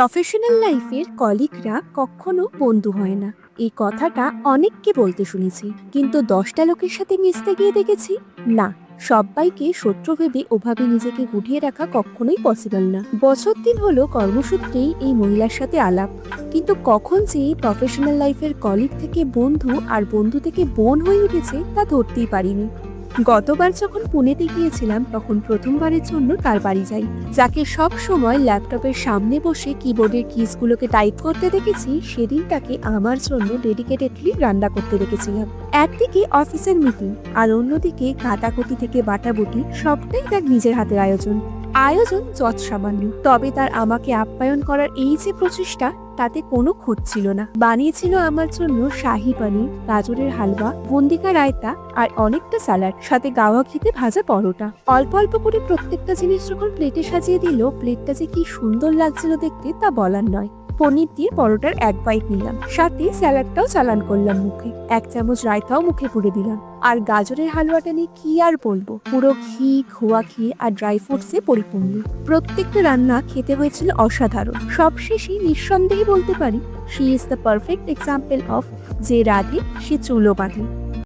Professional লাইফের কলিগরা কখনো বন্ধু হয় না। এই কথাটা অনেককে বলতে শুনেছি। কিন্তু দশটা লোকের সাথে মিশতে গিয়ে দেখেছি, না, সবাইকে শত্রু ভেবে ওভাবে নিজেকে গুটিয়ে রাখা কখনোই পসিবল না। বছর দিন হলো কর্মসূত্রেই এই মহিলার সাথে আলাপ। কিন্তু কখন যে প্রফেশনাল লাইফের কলিগ থেকে বন্ধু আর বন্ধু থেকে বোন হয়ে উঠেছে তা ধরতেই পারিনি। গতবার যখন পুনেতে গিয়েছিলাম, তখন প্রথমবারের জন্য তার বাড়ি যাই। যাকে সব সময় ল্যাপটপের সামনে বসে কিবোর্ডের কিসগুলোকে টাইপ করতে দেখেছি, সেদিন তাকে আমার জন্য ডেডিকেটেডলি রান্না করতে রেখেছিলাম একদিকে অফিসের মিটিং আর অন্যদিকে কাটাকুটি থেকে বাটাবুটি, সবটাই তার নিজের হাতের আয়োজন। আয়োজন যৎ সামান্য তবে তার আমাকে আপ্যায়ন করার এই যে প্রচেষ্টা তাতে কোনো খুঁত ছিল না। বানিয়েছিল আমার জন্য শাহি পানির, গাজরের হালুয়া, বন্দিকা রায়তা আর অনেকটা স্যালাড, সাথে গাওয়া খেতে ভাজা পরোটা। অল্প অল্প করে প্রত্যেকটা জিনিস যখন প্লেটে সাজিয়ে দিল প্লেটটা যে কি সুন্দর লাগছিল দেখতে তা বলার নয়। পনির দিয়ে পরোটার এক বাইট নিলাম। সাথে স্যালাডটাও চালান করলাম মুখে। এক চামচ রায়তাও মুখে পুড়ে দিলাম। আর গাজরের হালুয়াটা নিয়ে কি আর বলব? পুরো ঘি, খোয়া ঘি আর ড্রাই ফ্রুটসে পরিপূর্ণ। প্রত্যেকটা রান্না খেতে হয়েছিল অসাধারণ। সবশেষে নিঃসন্দেহে বলতে পারি she is the perfect example of যে রাধে, সে চুলো বাঁধে।